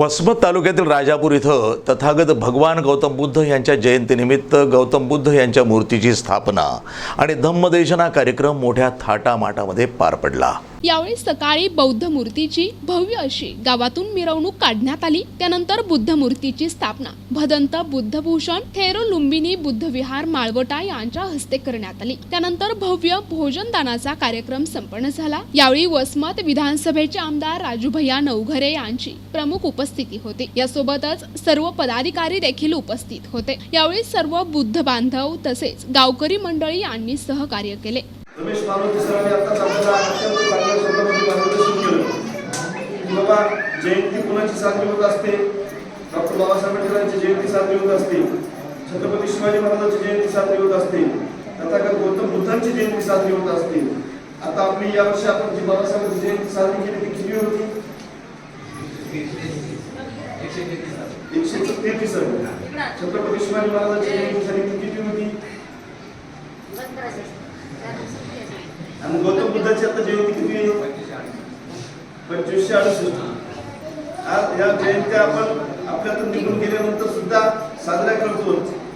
वसमत तालुक्यातील राजापूर इथं तथागत भगवान गौतम बुद्ध यांच्या जयंतीनिमित्त गौतम बुद्ध यांच्या मूर्तीची स्थापना आणि धम्मदेशना कार्यक्रम मोठ्या थाटामाटामध्ये पार पडला. यावेळी सकाळी बौद्ध मूर्तीची भव्य अशी गावातून मिरवणूक काढण्यात आली. त्यानंतर बुद्ध मूर्तीची स्थापना. भदंत बुद्धभूषण थेरो लुंबिनी बुद्धविहार माळवटा यांच्या हस्ते करण्यात आली. त्यानंतर भव्य भोजनदानाचा कार्यक्रम संपन्न झाला. यावेळी वसमत विधानसभेचे आमदार राजूभैया नवघरे यांची प्रमुख उपस्थिती होती. यासोबतच सर्व पदाधिकारी देखील उपस्थित होते. यावेळी सर्व बुद्ध बांधव तसेच गावकरी मंडळी यांनी सहकार्य केले. जयंती कुणाची साजरी होत असते. डॉक्टर बाबासाहेब आंबेडकरांची जयंती साजरी होत असते. छत्रपती शिवाजी महाराजांची जयंती साजरी होत असते. तथागत गौतम बुद्धांची जयंती साजरी होत असते. आता आपली यावर्षी आपण जी बाबासाहेबांची जयंती साजरी केली ती किती होती? एकशे तेहतीस छत्रपती शिवाजी महाराजांची जयंती झाली ती किती होती? आणि गौतम बुद्धाची आता जयंती किती आहे? पंचवीसशे अडुसष्ट. आज या जयंत्या आपण आपल्यातून निघून गेल्यानंतर सुद्धा साजऱ्या करतो.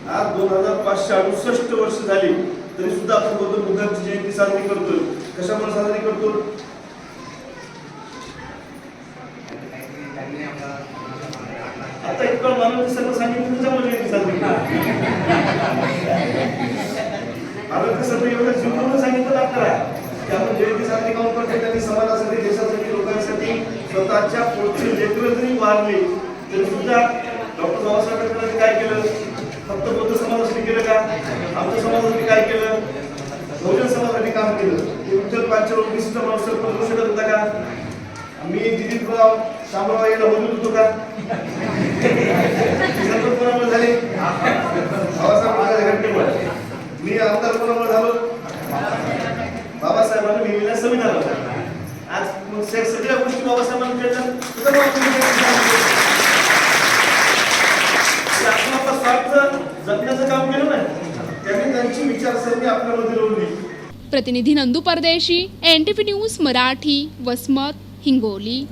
आज दोन हजार पाचशे अडुसष्ट वर्ष झाली तरी सुद्धा आपण गौतम बुद्धांची जयंती साजरी करतोय. कशामुळे साजरी करतो? आता इतकं मानव सर्व सांगितलं त्याच्यामुळे जयंती साजरी करतो. आरोग्य सर्व एवढं जीवन सांगितलं आपल्याला की आपण जयंती साजरी काऊन करतो त्यांनी समाजासाठी देशासाठी लोकांसाठी स्वतःच्या पोटचे लेकर जरी मारले तरी सुद्धा डॉक्टर बाबासाहेब आंबेडकरांनी काय केलं? फक्त बौद्ध समाजासाठी केलं का? आमच्या समाजासाठी काय केलं? बहुजन समाजासाठी काम केलं. ते विठ्ठल पाचशे विशिष्ट माणूस करू शकत होता का? मी दिलीपराव शामराव याला बोलत होतो का? सरपंच कोणामुळे झाले? बाबासाहेब माझ्या घटनेमुळे मी आमदार कोणामुळे झालो? बाबासाहेबांनी लिहिलेल्या संविधानावर आज मग से- सगळ्या गोष्टी बाबासाहेबांकडनं कळल्या स्वार्थ जपण्याचं काम केलं नाही. त्यांनी त्यांची विचारसरणी आपल्यामध्ये रोवली प्रतिनिधी नंदू परदेशी एनटीपी न्यूज मराठी वसमत हिंगोली.